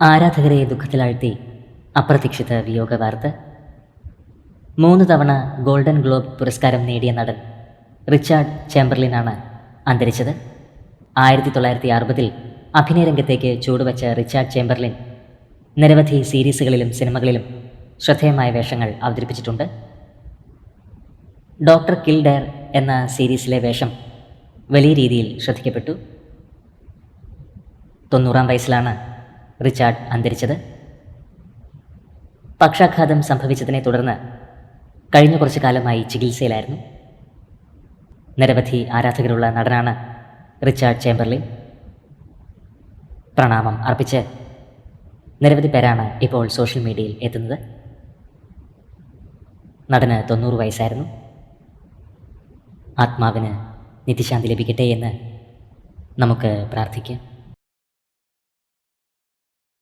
ആരാധകരെ ദുഃഖത്തിലാഴ്ത്തി അപ്രതീക്ഷിത വിയോഗ വാർത്ത മൂന്ന് തവണ ഗോൾഡൻ ഗ്ലോബ് പുരസ്കാരം നേടിയ നടൻ റിച്ചാർഡ് ചേംബർലിനാണ് അന്തരിച്ചത്. ആയിരത്തി തൊള്ളായിരത്തി അറുപതിൽ അഭിനയരംഗത്തേക്ക് ചൂടുവച്ച റിച്ചാർഡ് ചേംബർലിൻ നിരവധി സീരീസുകളിലും സിനിമകളിലും ശ്രദ്ധേയമായ വേഷങ്ങൾ അവതരിപ്പിച്ചിട്ടുണ്ട്. ഡോക്ടർ കിൽഡയർ എന്ന സീരീസിലെ വേഷം വലിയ രീതിയിൽ ശ്രദ്ധിക്കപ്പെട്ടു. തൊണ്ണൂറാം വയസ്സിലാണ് റിച്ചാർഡ് അന്തരിച്ചത്. പക്ഷാഘാതം സംഭവിച്ചതിനെ തുടർന്ന് കഴിഞ്ഞ കുറച്ചു കാലമായി ചികിത്സയിലായിരുന്നു. നിരവധി ആരാധകരുള്ള നടനാണ് റിച്ചാർഡ് ചേംബർലിൻ പ്രണാമം അർപ്പിച്ച് നിരവധി പേരാണ് ഇപ്പോൾ സോഷ്യൽ മീഡിയയിൽ എത്തുന്നത്. നടന് തൊണ്ണൂറ് വയസ്സായിരുന്നു. ആത്മാവിന് നിത്യശാന്തി ലഭിക്കട്ടെ എന്ന് നമുക്ക് പ്രാർത്ഥിക്കാം.